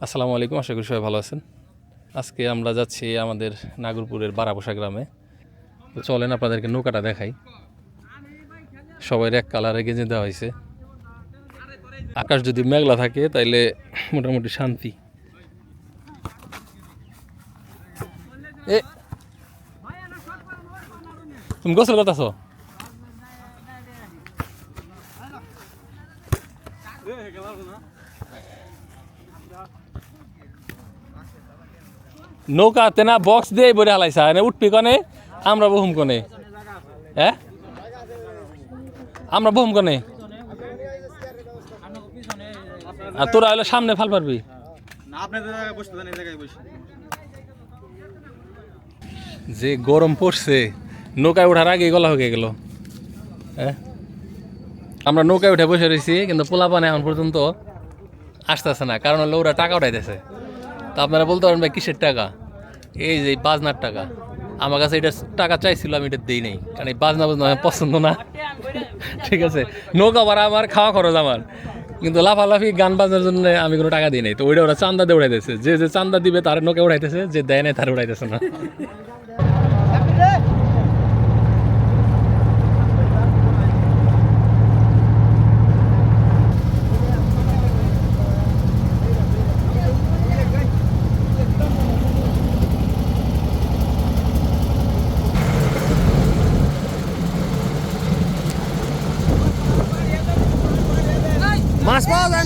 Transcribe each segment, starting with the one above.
আসসালামু আলাইকুম, আশা করি সবাই ভালো আছেন। আজকে আমরা যাচ্ছি আমাদের নাগরপুরের বারাবসা গ্রামে। চলেন আপনাদেরকে নৌকাটা দেখাই। সবাই এক কালারে গেঁজে দেওয়া হয়েছে। আকাশ যদি মেঘলা থাকে, তাইলে মোটামুটি শান্তি। এ! তুমি গোসল করতেছ? নৌকাতে না বক্স দিয়ে বলে হালাইছা। এনে উঠবি কনে? আমরা বহুম কনে। হ্যাঁ আমরা বহুম কনে? আর তোরা হলে সামনে ফাল পারবি। যে গরম পড়ছে নৌকায় ওঠার আগে গলা হয়ে গেল। হ্যাঁ আমরা নৌকায় উঠে বসে রয়েছি কিন্তু পোলাপানে এখন পর্যন্ত আসতেছে না কারণ হলো ওরা টাকা উঠাইতেছে। তা আপনারা বলতে পারেন ভাই কিসের টাকা? এই যে বাজনার টাকা। আমার কাছে এটা টাকা চাইছিল, আমি এটা দিই নাই। কারণ এই বাজনা বাজনা আমার পছন্দ না। ঠিক আছে? নৌকা ভাড়া আমার, খাওয়া খরচ আমার। কিন্তু লাফালাফি, গান বাজনার জন্য আমি কোনো টাকা দিই নাই। তো ওইটা ওরা চান্দা দিয়ে উড়াইতেছে। যে যে চান্দা দিবে তার নৌকা উড়াইতেছে, যে দেয় নাই তার উড়াইতেছে না।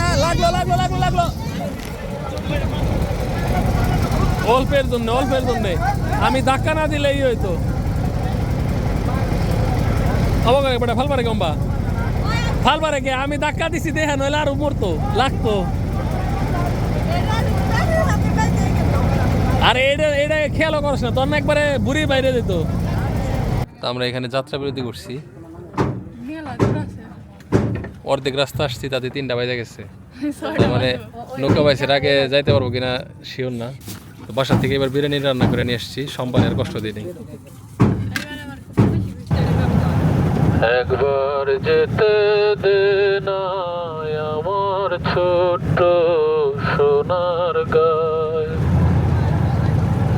না লাগল লাগল লাগল লাগল। অল্পের জন্য অল্পের জন্য। আমি ধাক্কা না দিলেই হইতো অবাক বেটা ফাল পারে গম্বা ফাল পারে কে আমি ধাক্কা দিছি দেখে নইলে আর মরতো লাগতো। আরে, এটা এটা খেয়ালও করছ না, তোর একবারে বুড়ি বাইরে যেত। তা আমরা এখানে যাত্রা বিরতি করছি অর্ধেক রাস্তা আসছি তাতে তিনটা বাজে গেছে। মানে নৌকা বাইসের আগে যাইতে পারব কিনা শিওর না। তো বাসার থেকে এবার বিরিয়ানি রান্না করে নিয়ে এসেছি সম্পানের আর কষ্ট দিই একবার যেতে দে না আমার ছোট্ট সোনার গায়।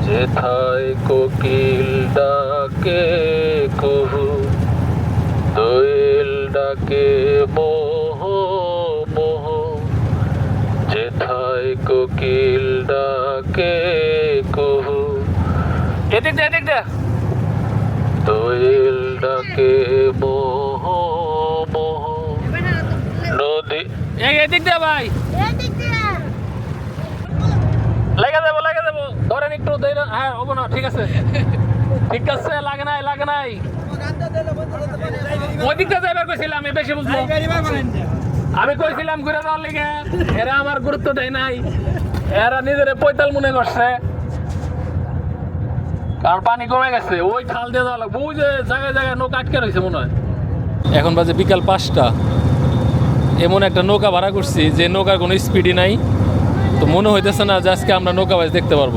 যেথায় কোকিল ডাকে কহু দোয়েল ডাকে মোহ মোহ। যেথায় কোকিল ডাকে কহু। এদিক দে এদিক দে। দোয়েল ডাকে মোহ মোহ। নদী এদিক দে ভাই। লেগে দেবো লেগে দেবো ধরেন একটু ধরে হ্যাঁ হব না ঠিক আছে। ঠিক আছে আমি কইছিলাম ঘুরে যাওয়ার লিগে। এরা আমার গুরুত্ব দেয় নাই। এরা পৈতাল মনে করছে। কারণ পানি কমে গেছে। ওই খাল দিয়ে যাওয়া লাগবে। ওই যে জায়গায় জায়গায় নৌকা আটকে রয়েছে মনে হয়। এখন বাজে বিকাল পাঁচটা। এমন একটা নৌকা ভাড়া করছি, যে নৌকার কোনো স্পিডই নাই। তো মনে হইতেছে না যে আজকে আমরা নৌকা বাজ দেখতে পারব।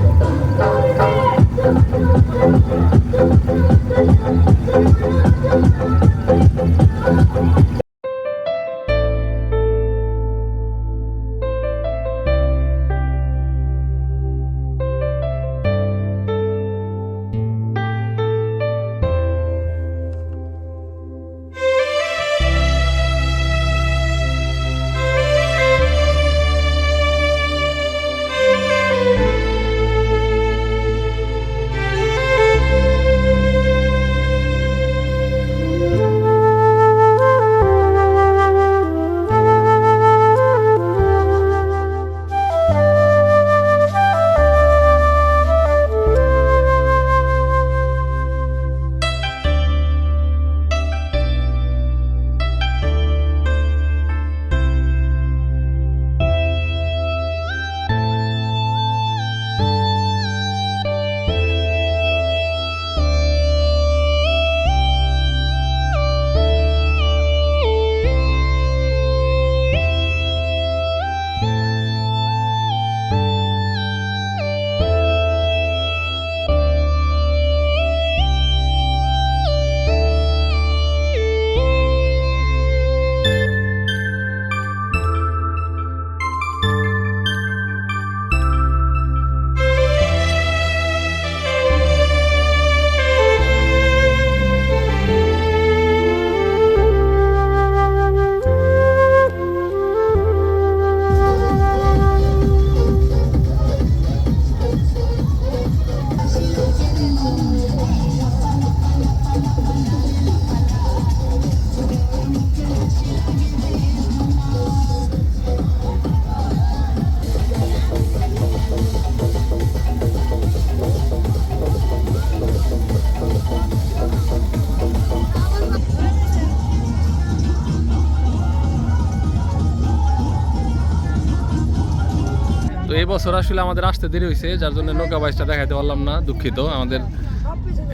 বছর আসলে আমাদের আসতে দেরি হয়েছে যার জন্য নৌকা বাইসটা দেখাতে পারলাম না দুঃখিত। আমাদের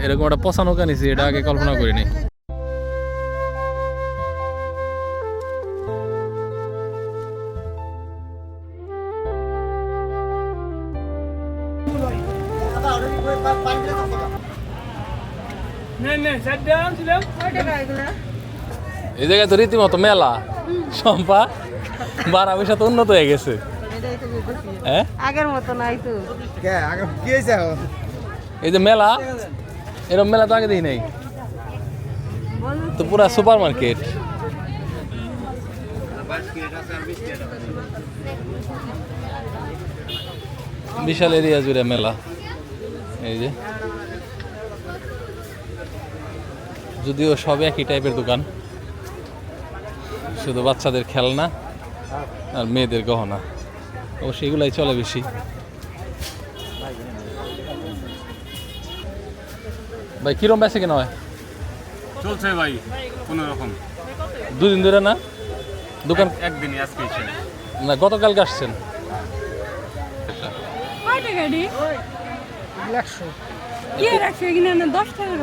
এরকম একটা পচা নৌকা নিছি এটা আগে কল্পনা করিনি। এই জায়গায় তো রীতিমতো মেলা। সম্পা বারা পয়সা তো উন্নত হয়ে গেছে। হ্যাঁ? আগের মতো নাই তো। কে? আগে কি হয়েছে এই যে মেলা এরকম মেলা তো আগে দেখি নাই। তো পুরা সুপার মার্কেট বিশাল এরিয়া জুড়ে মেলা। এই যে। যদিও সব একই টাইপের দোকান। শুধু বাচ্চাদের খেলনা আর মেয়েদের গহনা। অবশ্যই এগুলাই চলে বেশি। ভাই কিরম বেছে কেন হয়? চলছে ভাই কোনো রকম। দুদিন ধরে না? দোকান একদিনই আজকে না গতকালকে আসছেন? কয় টাকা ডি একশো। কি একশো? এখানে দশ টাকা